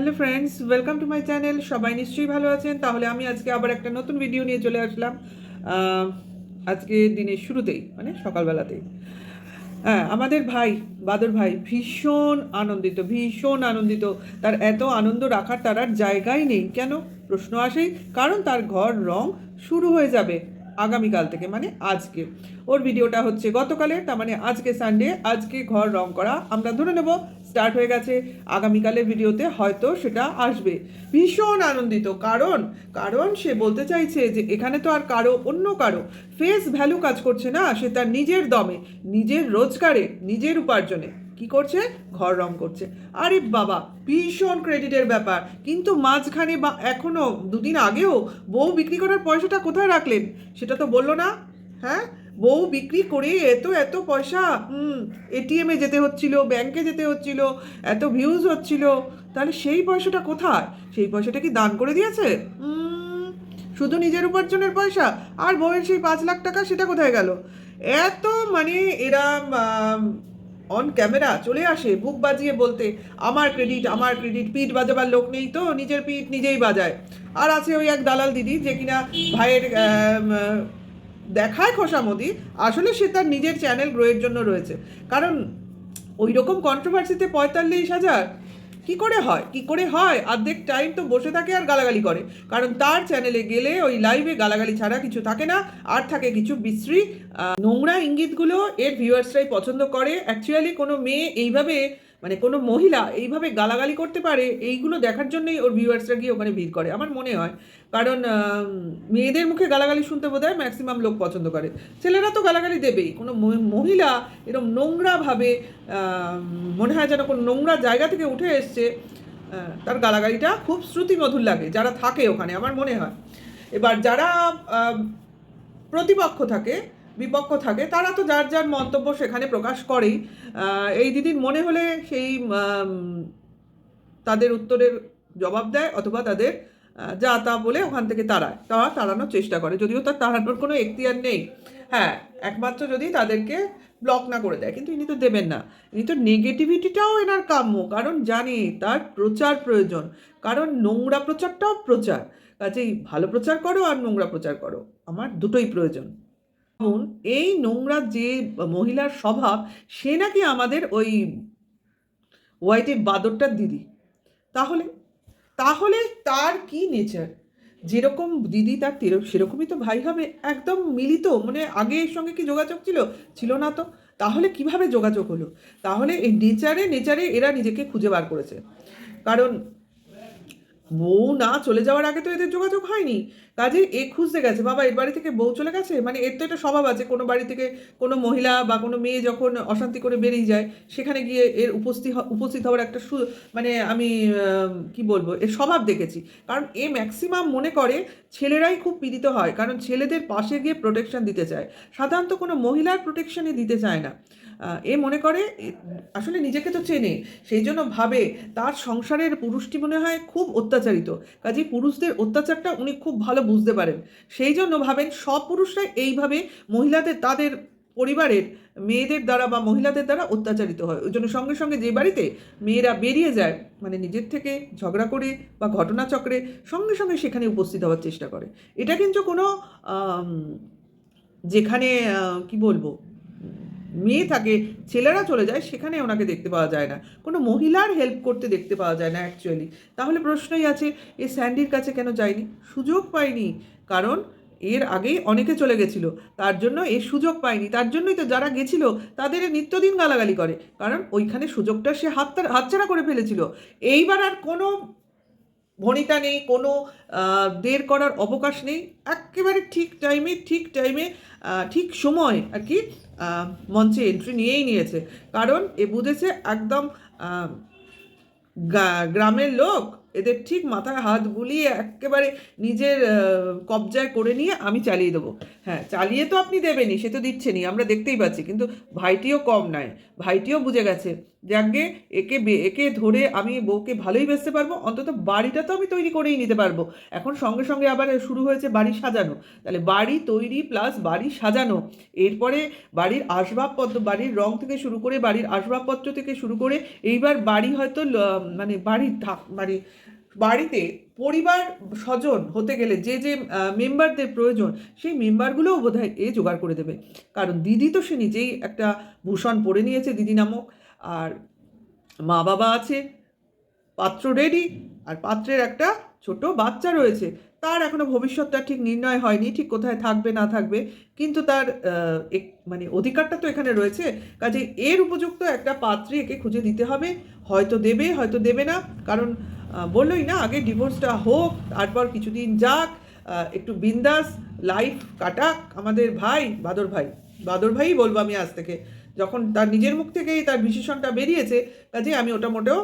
Hello friends welcome to my channel সবাই নিশ্চয়ই ভালো আছেন। তাহলে আমি আজকে আবার একটা নতুন ভিডিও নিয়ে চলে আসলাম। আজকে দিনের শুরুতেই মানে সকালবেলাতেই। হ্যাঁ আমাদের ভাই, বাদর ভাই, ভীষণ আনন্দিত ভীষণ আনন্দিত। তার এত আনন্দ রাখার তার আর জায়গাই নেই। কেন? প্রশ্ন আসেই, কারণ তার ঘর রং শুরু হয়ে যাবে আগামীকাল থেকে মানে আজকে। ওর ভিডিওটা হচ্ছে গতকালে তার মানে আজকে সানডে আজকে ঘর রং করা। আমরা ধরে নেব স্টার্ট হয়ে গেছে। আগামীকালের ভিডিওতে হয়তো সেটা আসবে। ভীষণ আনন্দিত। কারণ কারণ সে বলতে চাইছে যে এখানে তো আর কারও, অন্য কারও ফেস ভ্যালু কাজ করছে না। সে তার নিজের দমে, নিজের রোজগারে, নিজের উপার্জনে কি করছে? ঘর রং করছে। আরে বাবা, ভীষণ ক্রেডিটের ব্যাপার। কিন্তু মাঝখানে বা এখনও দুদিন আগেও বউ বিক্রি করার পয়সাটা কোথায় রাখলেন? সেটা তো বলল না। হ্যাঁ? বউ বিক্রি করে এত এত পয়সা, হুম এটিএমে যেতে হচ্ছিল ব্যাংকে যেতে হচ্ছিল, এত ভিউজ হচ্ছিল, তাহলে সেই পয়সাটা কোথায়? সেই পয়সাটা কি দান করে দিয়েছে? শুধু নিজের উপার্জনের পয়সা? আর বউয়ের সেই পাঁচ লাখ টাকা সেটা কোথায় গেল? এত মানে এরা অন ক্যামেরা চলে আসে বুক বাজিয়ে বলতে, আমার ক্রেডিট আমার ক্রেডিট পিঠ বাজাবার লোক নেই তো, নিজের পিঠ নিজেই বাজায়। আর আছে ওই এক দালাল দিদি, যে কিনা ভাইয়ের দেখায় খোসামদি, আসলে সে তার নিজের চ্যানেল গ্রোয়ের জন্য রয়েছে। কারণ ওই রকম কন্ট্রোভার্সিতে পঁয়তাল্লিশ হাজার, কি করে হয়? কি করে হয়? অর্ধেক টাইম তো বসে থাকে আর গালাগালি করে। কারণ তার চ্যানেলে গেলে ওই লাইভে গালাগালি ছাড়া কিছু থাকে না, আর থাকে কিছু বিশ্রী নোংরা ইঙ্গিতগুলো এর ভিউয়ার্সরাই পছন্দ করে। অ্যাকচুয়ালি কোনো মেয়ে এইভাবে মানে কোনো মহিলা এইভাবে গালাগালি করতে পারে, এইগুলো দেখার জন্যই ওর ভিউয়ার্সরা গিয়ে ওখানে ভিড় করে, আমার মনে হয়। কারণ মেয়েদের মুখে গালাগালি শুনতে বোধ হয় ম্যাক্সিমাম লোক পছন্দ করে। ছেলেরা তো গালাগালি দেবেই, কোনো মহিলা এরকম নোংরাভাবে মনে হয় যেন কোনো নোংরা জায়গা থেকে উঠে এসছে তার গালাগালিটা খুব শ্রুতিমধুর লাগে, যারা থাকে ওখানে, আমার মনে হয়। এবার যারা প্রতিপক্ষ থাকে বিপক্ষ থাকে, তারা তো যার যার মন্তব্য সেখানে প্রকাশ করেই। এই দিদির মনে হলে সেই তাদের উত্তরের জবাব দেয় অথবা তাদের যা তা বলে ওখান থেকে তাড়ায় তারা তাড়ানোর চেষ্টা করে, যদিও তার তাড়ানোর কোনো এখতিয়ার নেই। হ্যাঁ একমাত্র যদি তাদেরকে ব্লক না করে দেয়, কিন্তু ইনি তো দেবেন না। ইনি তো নেগেটিভিটিটাও এনার কাম্য, কারণ জানি তার প্রচার প্রয়োজন, কারণ নোংরা প্রচারটাও প্রচার। কাজেই ভালো প্রচার করো আর নোংরা প্রচার করো, আমার দুটোই প্রয়োজন। এখন এই নোংরা যে মহিলার স্বভাব, সে নাকি আমাদের ওই হোয়াইটের বাদরটার দিদি। তাহলে তাহলে তার কি নেচার যেরকম দিদি তার তেরো- সেরকমই তো ভাই হবে। একদম মিলিত মানে আগে এর সঙ্গে কি যোগাযোগ ছিল? ছিল না তো। তাহলে কীভাবে যোগাযোগ হলো? তাহলে এই নেচারে নেচারে এরা নিজেকে খুঁজে বার করেছে। কারণ বউ না চলে যাওয়ার আগে তো এদের যোগাযোগ হয়নি। কাজে এ খুঁজতে গেছে। বাবা, এর বাড়ি থেকে বউ চলে গেছে? মানে এর তো এটা স্বভাব আছে, কোনো বাড়ি থেকে কোনো মহিলা বা কোনো মেয়ে যখন অশান্তি করে বেরিয়ে যায়, সেখানে গিয়ে এর উপস্থিত উপস্থিত হওয়ার একটা সু মানে আমি কি বলব, এর স্বভাব দেখেছি। কারণ এ ম্যাক্সিমাম মনে করে ছেলেরাই খুব পীড়িত হয়। কারণ ছেলেদের পাশে গিয়ে প্রোটেকশন দিতে চায়। সাধারণত কোনো মহিলার প্রোটেকশনই দিতে চায় না। এ মনে করে আসলে নিজেকে তো চেনে, সেই জন্য ভাবে, তার সংসারের পুরুষটি মনে হয় খুব অত্যাচারিত। কাজেই পুরুষদের অত্যাচারটা উনি খুব ভালো বুঝতে পারেন। সেই জন্য ভাবেন সব পুরুষরাই এইভাবে মহিলাদের, তাদের পরিবারের মেয়েদের দ্বারা বা মহিলাদের দ্বারা অত্যাচারিত হয়। ওই জন্য সঙ্গে সঙ্গে যে বাড়িতে মেয়েরা বেরিয়ে যায় মানে নিজের থেকে ঝগড়া করে বা ঘটনাচক্রে সঙ্গে সঙ্গে সেখানে উপস্থিত হওয়ার চেষ্টা করে। এটা কিন্তু কোনো যেখানে কি বলব? মেয়ে থাকে, ছেলেরা চলে যায়, সেখানে ওনাকে দেখতে পাওয়া যায় না। কোনো মহিলার হেল্প করতে দেখতে পাওয়া যায় না অ্যাকচুয়ালি তাহলে প্রশ্নই আছে, এ স্যান্ডির কাছে কেন যায়নি? সুযোগ পায়নি। কারণ এর আগেই অনেকে চলে গেছিল। তার জন্য এ সুযোগ পায়নি। তার জন্যই তো যারা গেছিল, তাদের নিত্যদিন গালাগালি করে। কারণ ওইখানে সুযোগটা সে হাত হাতছাড়া করে ফেলেছিল। এইবার আর কোনো ভনিতা নেই, কোনো দের করার অবকাশ নেই। একেবারে ঠিক টাইমে ঠিক টাইমে ঠিক সময় আর কি মঞ্চে এন্ট্রি নিয়েই নিয়েছে। কারণ এ বুঝেছে একদম গ্রামের লোক, এদের ঠিক মাথায় হাত বুলিয়ে একেবারে নিজের কবজায় করে নিয়ে আমি চালিয়ে দেবো। হ্যাঁ চালিয়ে তো আপনি দেবেনই, সে তো দিচ্ছেনই, আমরা দেখতেই পাচ্ছি, কিন্তু ভাইটিও কম নয় ভাইটিও বুঝে গেছে যাকে একে বে- একে ধরে আমি বউকে ভালোই বেচতে পারব, অন্তত বাড়িটা তো আমি তৈরি করেই নিতে পারব। এখন সঙ্গে সঙ্গে আবার শুরু হয়েছে বাড়ি সাজানো, তাহলে বাড়ি তৈরি প্লাস বাড়ি সাজানো, এরপরে বাড়ির আসবাবপত্র, বাড়ির রং থেকে শুরু করে বাড়ির আসবাবপত্র থেকে শুরু করে এইবার বাড়ি হয়তো মানে বাড়ির ঢাক মানে বাড়িতে পরিবার স্বজন হতে গেলে যে যে মেম্বারদের প্রয়োজন, সেই মেম্বারগুলোও বোধহয় এ জোগাড় করে দেবে। কারণ দিদি তো সে নিজেই একটা ভূষণ পরে নিয়েছে দিদি নামক। আর মা বাবা আছে, পাত্র রেডি আর পাত্রের একটা ছোট বাচ্চা রয়েছে। তার এখনও ভবিষ্যৎটা ঠিক নির্ণয় হয়নি, ঠিক কোথায় থাকবে, না থাকবে। কিন্তু তার মানে অধিকারটা তো এখানে রয়েছে। কাজে এর উপযুক্ত একটা পাত্রী একে খুঁজে দিতে হবে। হয়তো দেবে হয়তো দেবে না। কারণ বললোই না, আগে ডিভোর্সটা হোক, তারপর কিছুদিন যাক একটু বিন্দাস লাইফ কাটাক, আমাদের ভাই, বাদর ভাই। বাদর ভাই বলব আমি আজ থেকে। যখন তার নিজের মুখ থেকেই তার বিশেষণটা বেরিয়েছে কাজে আমি ওটা মোটেও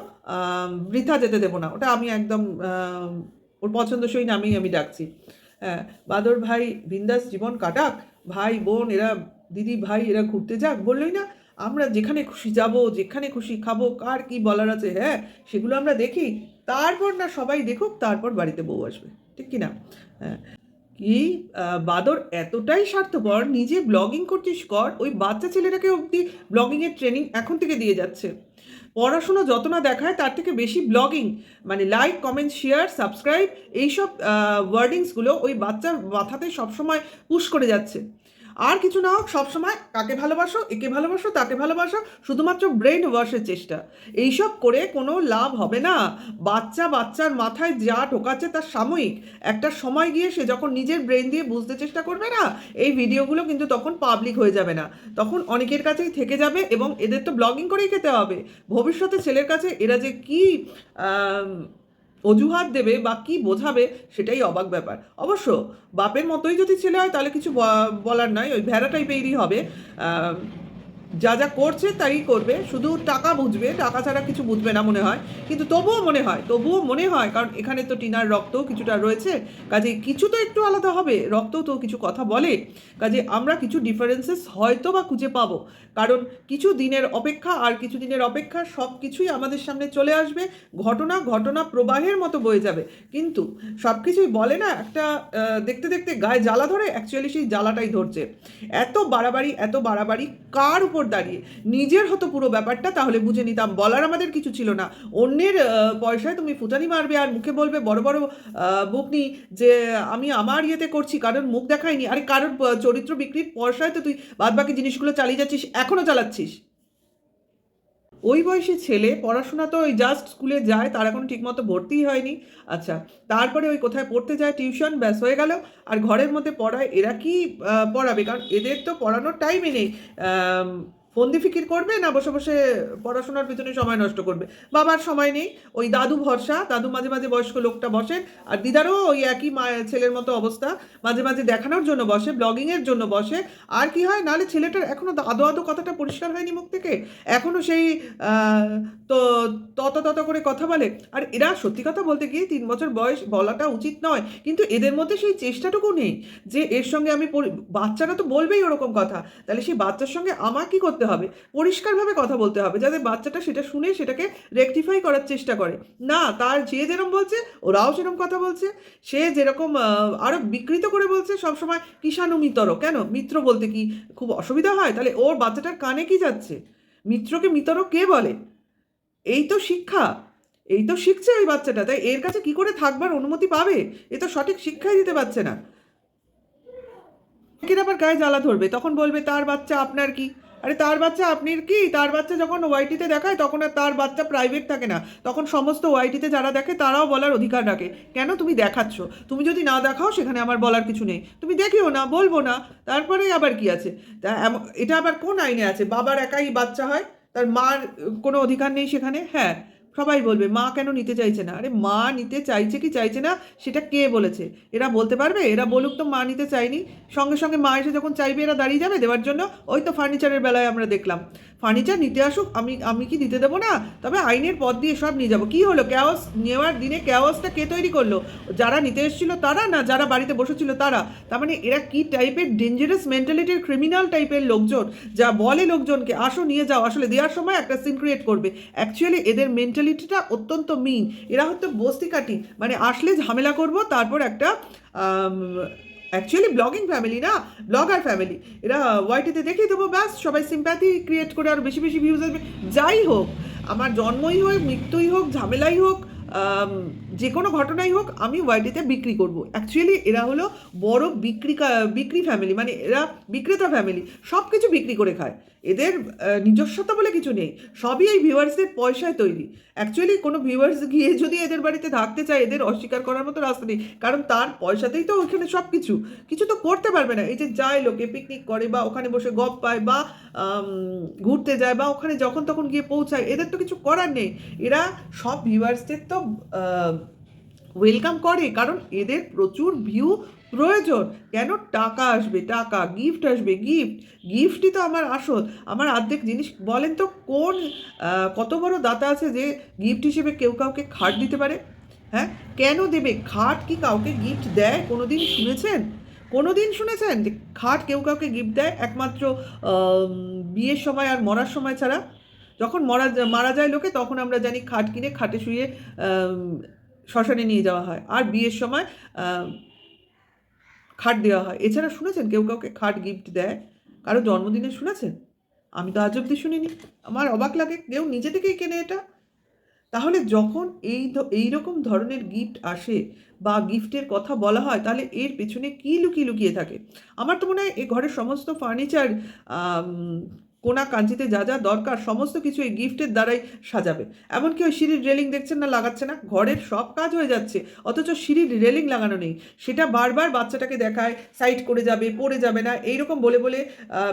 বৃথা যেতে দেবো না। ওটা আমি একদম ওর পছন্দসই নামেই আমি ডাকছি। হ্যাঁ বাদর ভাই, বিন্দাস জীবন কাটাক, ভাই, বোন, এরা, দিদি, ভাই, এরা ঘুরতে যাক। বললোই না, আমরা যেখানে খুশি যাব, যেখানে খুশি খাব, কার কি বলার আছে হ্যাঁ সেগুলো আমরা দেখি। তারপর না সবাই দেখুক, তারপর বাড়িতে বউ আসবে। ঠিক কি না হ্যাঁ। কি? বাদর এতটাই স্বার্থপর, নিজে ব্লগিং করছিস কর, ওই বাচ্চা ছেলেটাকে অবধি ব্লগিংয়ের ট্রেনিং এখন থেকে দিয়ে যাচ্ছে। পড়াশুনো যত না দেখায়, তার থেকে বেশি ব্লগিং মানে লাইক কমেন্ট শেয়ার সাবস্ক্রাইব এইসব ওয়ার্ডিংসগুলো ওই বাচ্চার মাথাতে সবসময় পুশ করে যাচ্ছে। আর কিছু না হোক সবসময় কাকে ভালোবাসো, একে ভালোবাসো, তাকে ভালোবাসো, শুধুমাত্র ব্রেন ওয়াশের চেষ্টা। এইসব করে কোনো লাভ হবে না। বাচ্চা বাচ্চার মাথায় যা ঢোকাচ্ছে তার সাময়িক। একটা সময় গিয়ে সে যখন নিজের ব্রেন দিয়ে বুঝতে চেষ্টা করবে না, এই ভিডিওগুলো কিন্তু তখন পাবলিক হয়ে যাবে না। তখন অনেকের কাছেই থেকে যাবে এবং এদের তো ব্লগিং করেই খেতে হবে। ভবিষ্যতে ছেলের কাছে এরা যে কি অজুহাত দেবে বা কি বোঝাবে সেটাই অবাক ব্যাপার। অবশ্য বাপের মতোই যদি ছেলে হয় তাহলে কিছু বলার নাই, ওই ভেড়া টাইপেরই হবে। যা যা করছে তাই করবে, শুধু টাকা বুঝবে, টাকা ছাড়া কিছু বুঝবে না মনে হয়। কিন্তু তবুও মনে হয়, তবুও মনে হয়, কারণ এখানে তো টিনার রক্তও কিছুটা রয়েছে, কাজে কিছু তো একটু আলাদা হবে রক্তও তো কিছু কথা বলে। কাজে আমরা কিছু ডিফারেন্সেস হয়তো বা খুঁজে পাবো, কারণ কিছু দিনের অপেক্ষা আর কিছু দিনের অপেক্ষা সব কিছুই আমাদের সামনে চলে আসবে, ঘটনা ঘটনা প্রবাহের মতো বয়ে যাবে। কিন্তু সব কিছুই বলে না, একটা দেখতে দেখতে গায়ে জ্বালা ধরে অ্যাকচুয়ালি সেই জ্বালাটাই ধরছে। এত বাড়াবাড়ি এত বাড়াবাড়ি কার উপর দাঁড়িয়ে? নিজের হতো পুরো ব্যাপারটা, তাহলে বুঝে নিতাম। বলার আমাদের কিছু ছিল না। অন্যের পয়সায় তুমি ফুটানি মারবে আর মুখে বলবে বড় বড় বকনি যে আমি আমার ইয়েতে করছি, কারণ মুখ দেখায়নি। আরে, কারোর চরিত্র বিক্রির পয়সায় তো তুই বাদবাকি জিনিসগুলো চালিয়ে যাচ্ছিস এখনও চালাচ্ছিস। ওই বয়সী ছেলে পড়াশোনা তো ওই জাস্ট স্কুলে যায়, তার এখন ঠিকমতো ভর্তিই হয়নি। আচ্ছা তারপরে ওই কোথায় পড়তে যায় টিউশন ব্যাস হয়ে গেল। আর ঘরের মধ্যে পড়ায় এরা কি পড়াবে? কারণ এদের তো পড়ানোর টাইমই নেই। ফন্দি ফিকির করবে না বসে বসে পড়াশোনার পিছনে সময় নষ্ট করবে? বাবার সময় নেই। ওই দাদু ভরসা। দাদু মাঝে মাঝে বয়স্ক লোকটা বসেন। আর দিদারও ওই একই ছেলের মতো অবস্থা। মাঝে মাঝে দেখানোর জন্য বসে ব্লগিংয়ের জন্য বসে। আর কি হয়? নাহলে ছেলেটার এখনও আদো আদো কথাটা পরিষ্কার হয়নি মুখ থেকে। এখনও সেই তো তত তত করে কথা বলে। আর এরা সত্যি কথা বলতে গিয়ে তিন বছর বয়স বলাটা উচিত নয়। কিন্তু এদের মধ্যে সেই চেষ্টাটুকু নেই। যে এর সঙ্গে আমি বাচ্চারা তো বলবেই ওরকম কথা। তাহলে সেই বাচ্চার সঙ্গে আমার কি করতে হবে। পরিষ্কারভাবে কথা বলতে হবে, যাতে বাচ্চাটা সেটা শুনে সেটাকে রেকটিফাই করার চেষ্টা করে। না, তার যে যেরকম বলছে, ওরাও সেরকম কথা বলছে। সে যেরকম আরও বিকৃত করে বলছে, সবসময় কিষাণু মিতর কেন? মিত্র বলতে কি খুব অসুবিধা হয়? তাহলে ওর বাচ্চাটার কানে কি যাচ্ছে? মিত্রকে মিতর কে বলে? এই তো শিক্ষা। এই তো শিখছে ওই বাচ্চাটা, তাই এর কাছে কি করে থাকবার অনুমতি পাবে? এ তো সঠিক শিক্ষাই দিতে পারছে না। কিনা আবার গায়ে জ্বালা ধরবে, তখন বলবে, তার বাচ্চা আপনার কি? আরে তার বাচ্চা আপনার কি? তার বাচ্চা যখন ওয়াইটিতে দেখায়, তখন আর তার বাচ্চা প্রাইভেট থাকে না। তখন সমস্ত ওয়াইটিতে যারা দেখে, তারাও বলার অধিকার রাখে। কেন তুমি দেখাচ্ছ? তুমি যদি না দেখাও, সেখানে আমার বলার কিছু নেই। তুমি দেখিও না, বলব না। তারপরে আবার কি আছে? তা এটা আবার কোন আইনে আছে? বাবার একাই বাচ্চা হয়? তার মার কোনো অধিকার নেই সেখানে? হ্যাঁ। সবাই বলবে, মা কেন নিতে চাইছে না? আরে মা নিতে চাইছে কি চাইছে না, সেটা কে বলেছে? এরা বলতে পারবে? এরা বলুক তো মা নিতে চায়নি। সঙ্গে সঙ্গে মা এসে যখন চাইবে, এরা দাঁড়িয়ে যাবে দেওয়ার জন্য? ওই তো ফার্নিচারের বেলায় আমরা দেখলাম। ফার্নিচার নিতে আসুক, আমি আমি কি দিতে দেবো না? তবে আইনের পথ দিয়ে সব নিয়ে যাব। কি হলো? ক্যাওয়াস নেওয়ার দিনে ক্যাওয়াসটা কে তৈরি করল? যারা নিতে এসেছিল তারা না যারা বাড়িতে বসেছিল তারা? তার মানে এরা কি টাইপের ডেঞ্জারাস মেন্টালিটির ক্রিমিনাল টাইপের লোকজন? যা বলে লোকজনকে, আসো নিয়ে যাও। আসলে দেওয়ার সময় একটা সিন ক্রিয়েট করবে। অ্যাকচুয়ালি এদের মেন্টালিটিটা অত্যন্ত মিন এরা হচ্ছে বস্তি কাটি মানে আসলে ঝামেলা করব, তারপর একটা অ্যাকচুয়ালি ব্লগিং ফ্যামিলি না ব্লগার ফ্যামিলি এরা ওয়াইটিতে দেখে দেবো, ব্যাস, সবাই সিম্প্যাথি ক্রিয়েট করে আরও বেশি বেশি ভিউজ আসবে। যাই হোক, আমার জন্মই হোক, মৃত্যুই হোক, ঝামেলাই হোক যে কোনো ঘটনাই হোক, আমি ওয়াইটিতে বিক্রি করব। অ্যাকচুয়ালি এরা হলো বড় বিক্রি বিক্রি ফ্যামিলি মানে এরা বিক্রেতা ফ্যামিলি সব কিছু বিক্রি করে খায়। এদের নিজস্বতা বলে কিছু নেই। সবই এই ভিউয়ার্সদের পয়সায় তৈরি। অ্যাকচুয়ালি কোনো ভিউয়ার্স গিয়ে যদি এদের বাড়িতে থাকতে চায়, এদের অস্বীকার করার মতো রাস্তা নেই। কারণ তার পয়সাতেই তো ওইখানে সব কিছু কিছু তো করতে পারবে না। এই যে যায় লোকে পিকনিক করে বা ওখানে বসে গপ পায় বা ঘুরতে যায় বা ওখানে যখন তখন গিয়ে পৌঁছায়, এদের তো কিছু করার নেই। এরা সব ভিউয়ার্সদের তো ওয়েলকাম করে, কারণ এদের প্রচুর ভিউ প্রয়োজন। কেন? টাকা আসবে, টাকা গিফট আসবে গিফট গিফটই তো আমার আসল। আমার অর্ধেক জিনিস, বলেন তো কোন কত বড় দাতা আছে যে গিফট হিসেবে কেউ কাউকে খাট দিতে পারে? হ্যাঁ? কেন দেবে? খাট কি কাউকে গিফট দেয়? কোনো দিন শুনেছেন? কোনো দিন শুনেছেন যে খাট কেউ কাউকে গিফট দেয়? একমাত্র বিয়ের সময় আর মরার সময় ছাড়া? যখন মরা মারা যায় লোকে, তখন আমরা জানি খাট কিনে খাটে শুয়ে শ্মশানে নিয়ে যাওয়া হয়। আর বিয়ের সময় খাট দেওয়া হয়। এছাড়া শুনেছেন কেউ কাউকে খাট গিফট দেয়? কারও জন্মদিনে শুনেছেন? আমি তো আজ অব্দি শুনিনি। আমার অবাক লাগে, কেউ নিজে থেকেই কেনে এটা? তাহলে যখন এই এই রকম ধরনের গিফট আসে বা গিফটের কথা বলা হয়, তাহলে এর পেছনে কী লুকিয়ে লুকিয়ে থাকে? আমার তো মনে হয় এ ঘরের সমস্ত ফার্নিচার কোনা কাঞ্চিতে যা যা দরকার সমস্ত কিছু এই গিফটের দ্বারাই সাজাবে। এমনকি ওই সিঁড়ির রেলিং দেখছেন না, লাগাচ্ছে না? ঘরের সব কাজ হয়ে যাচ্ছে। অথচ সিঁড়ির রেলিং লাগানো নেই। সেটা বারবার বাচ্চাটাকে দেখায়, সাইড করে যাবে, পড়ে যাবে না। এইরকম বলে বলে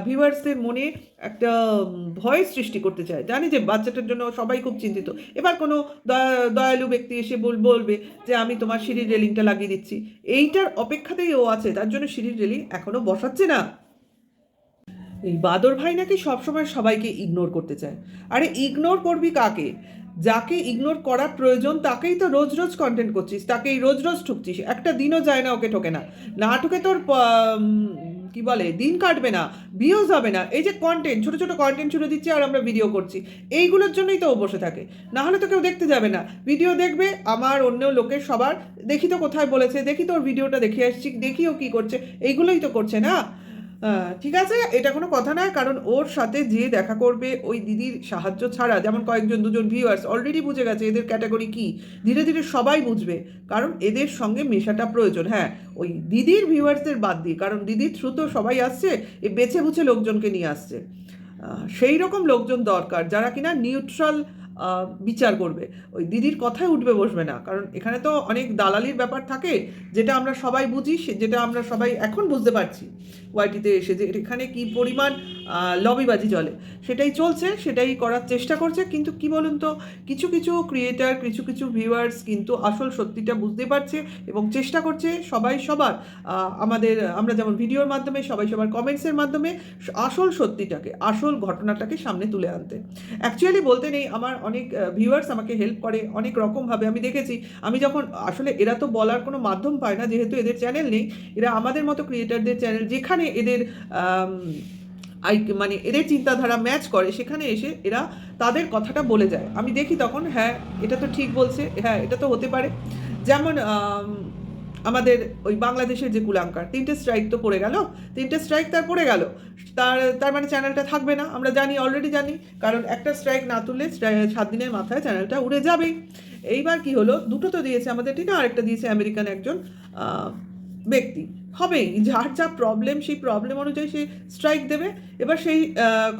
ভিউয়ার্সদের মনে একটা ভয় সৃষ্টি করতে চায়। জানি যে বাচ্চাটার জন্য সবাই খুব চিন্তিত। এবার কোনো দয়া- দয়ালু ব্যক্তি এসে বল, বলবে যে, আমি তোমার সিঁড়ির রেলিংটা লাগিয়ে দিচ্ছি। এইটার অপেক্ষাতেই ও আছে। তার জন্য সিঁড়ির রেলিং এখনও বসাচ্ছে না। এই বাদর ভাই নাকি সবসময় সবাইকে ইগনোর করতে চায়। আরে ইগনোর করবি কাকে? যাকে ইগনোর করার প্রয়োজন তাকেই তো রোজ রোজ কন্টেন্ট করছিস, তাকেই রোজ রোজ ঠুকছিস, একটা দিনও যায় না ওকে ঠোকে না। না ঠুকে তোর কি বলে, দিন কাটবে না ভিউজ হবে না। এই যে কন্টেন্ট ছোট ছোট কন্টেন্ট ছুড়ে দিচ্ছি আর আমরা ভিডিও করছি। এইগুলোর জন্যই তো ও বসে থাকে। না হলে তো কেউ দেখতে যাবে না। ভিডিও দেখবে, আমার অন্য লোকের সবার, দেখি তো কোথায় বলেছে, দেখি তোর ভিডিওটা দেখে আসছি, দেখি ও কী করছে। এইগুলোই তো করছে না। ঠিক আছে, এটা কোনো কথা নয়, কারণ ওর সাথে যে দেখা করবে ওই দিদির সাহায্য ছাড়া, যেমন কয়েকজন, দুজন ভিউয়ার্স অলরেডি বুঝে গেছে এদের ক্যাটাগরি কি, ধীরে ধীরে সবাই বুঝবে, কারণ এদের সঙ্গে মেশাটা প্রয়োজন। হ্যাঁ ওই দিদির ভিউয়ার্সদের বাদ দিয়ে, কারণ দিদির থ্রু তো সবাই আসছে, এ বেছে বুঝে লোকজনকে নিয়ে আসছে। সেই রকম লোকজন দরকার যারা কিনা নিউট্রাল বিচার করবে। ওই দিদির কথায় উঠবে বসবে না। কারণ এখানে তো অনেক দালালির ব্যাপার থাকে, যেটা আমরা সবাই বুঝি যেটা আমরা সবাই এখন বুঝতে পারছি। ওয়াইটিতে এসে যে এখানে কি পরিমাণ লবিবাজি চলে। সেটাই চলছে, সেটাই করার চেষ্টা করছে। কিন্তু কি বলুন তো, কিছু কিছু ক্রিয়েটার কিছু কিছু ভিউয়ার্স কিন্তু আসল সত্যিটা বুঝতে পারছে এবং চেষ্টা করছে সবাই সবার আমাদের, আমরা যেমন ভিডিওর মাধ্যমে, সবাই সবার কমেন্টসের মাধ্যমে আসল সত্যিটাকে, আসল ঘটনাটাকে সামনে তুলে আনতে। অ্যাকচুয়ালি বলতে নেই, আমার অনেক ভিউয়ার্স আমাকে হেল্প করে অনেক রকমভাবে। আমি দেখেছি, আমি যখন, আসলে এরা তো বলার কোনো মাধ্যম পায় না, যেহেতু এদের চ্যানেল নেই, এরা আমাদের মতো ক্রিয়েটারদের চ্যানেল যেখানে এদের আই মানে এদের চিন্তাধারা ম্যাচ করে, সেখানে এসে এরা তাদের কথাটা বলে যায়। আমি দেখি তখন হ্যাঁ এটা তো ঠিক বলছে হ্যাঁ এটা তো হতে পারে। যেমন আমাদের ওই বাংলাদেশের যে কুলাঙ্কার, তিনটে স্ট্রাইক তো পড়ে গেল, তিনটে স্ট্রাইক তার পড়ে গেল। তার তার মানে চ্যানেলটা থাকবে না, আমরা জানি অলরেডি জানি, কারণ একটা স্ট্রাইক না তুললে সাত দিনের মাথায় চ্যানেলটা উড়ে যাবেই এইবার কি হলো, দুটো তো দিয়েছে আমাদের ঠিক, আরেকটা দিয়েছে আমেরিকান একজন ব্যক্তি। হবেই, যার যা প্রবলেম সেই প্রবলেম অনুযায়ী সে স্ট্রাইক দেবে। এবার সেই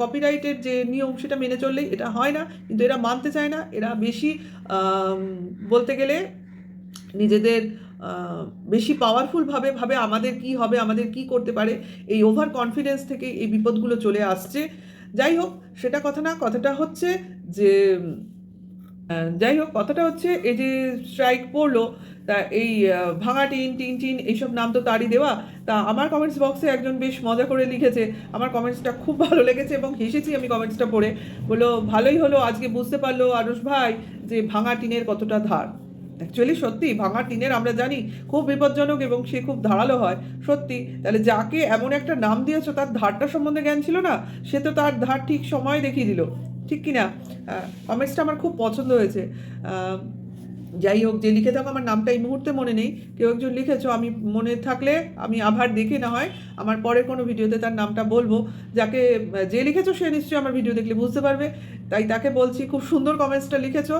কপিরাইটের যে নিয়ম, সেটা মেনে চললেই এটা হয় না, কিন্তু এরা মানতে চায় না। এরা বেশি বলতে গেলে নিজেদের বেশি পাওয়ারফুলভাবে ভাবে আমাদের কি হবে, আমাদের কি করতে পারে, এই ওভার কনফিডেন্স থেকে এই বিপদগুলো চলে আসছে। যাই হোক, সেটা কথা না, কথাটা হচ্ছে যে যাই হোক, কথাটা হচ্ছে এই যে স্ট্রাইক পড়ল, তা এই ভাঙা টিন টিন টিন, এইসব নাম তো তারই দেওয়া। তা আমার কমেন্টস বক্সে একজন বেশ মজা করে লিখেছে, আমার কমেন্টসটা খুব ভালো লেগেছে এবং হেসেছি আমি কমেন্টসটা পড়ে। বলল, ভালোই হলো, আজকে বুঝতে পারল আরুষ ভাই যে ভাঙা টিনের কতটা ধার। অ্যাকচুয়ালি সত্যি, ভাঙা টিনের আমরা জানি খুব বিপজ্জনক এবং সে খুব ধারালো হয়। সত্যি, তাহলে যাকে এমন একটা নাম দিয়েছ, তার ধারটা সম্বন্ধে জ্ঞান ছিল না? সে তো তার ধার ঠিক সময় দেখিয়ে দিল। ঠিক কিনা? কমেন্টসটা আমার খুব পছন্দ হয়েছে। যাই হোক, যে লিখে থাকো, আমার নামটা এই মুহূর্তে মনে নেই। কেউ একজন লিখেছো, আমি মনে থাকলে আমি আবার দেখে না হয়। আমার পরের কোনো ভিডিওতে তার নামটা বলব। যাকে, যে লিখেছো, সে নিশ্চয়ই আমার ভিডিও দেখলে বুঝতে পারবে। তাই তাকে বলছি, খুব সুন্দর কমেন্টসটা লিখেছো।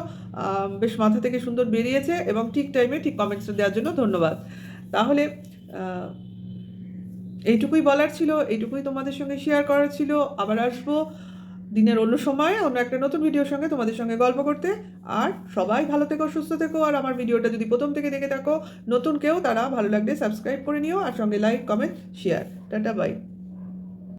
বেশ মাথা থেকে সুন্দর বেরিয়েছে এবং ঠিক টাইমে ঠিক কমেন্টসটা দেওয়ার জন্য ধন্যবাদ। তাহলে এইটুকুই বলার ছিল, এইটুকুই তোমাদের সঙ্গে শেয়ার করার ছিল। আবার আসব। দিনের অন্য সময় অন্য একটা নতুন ভিডিওর সঙ্গে তোমাদের সঙ্গে গল্প করতে। আর সবাই ভালো থেকো, সুস্থ থেকো। আর আমার ভিডিওটা যদি প্রথম থেকে দেখে থাকো, নতুন কেউ, তারা ভালো লাগলে সাবস্ক্রাইব করে নিও। আর সঙ্গে like comment share tata bye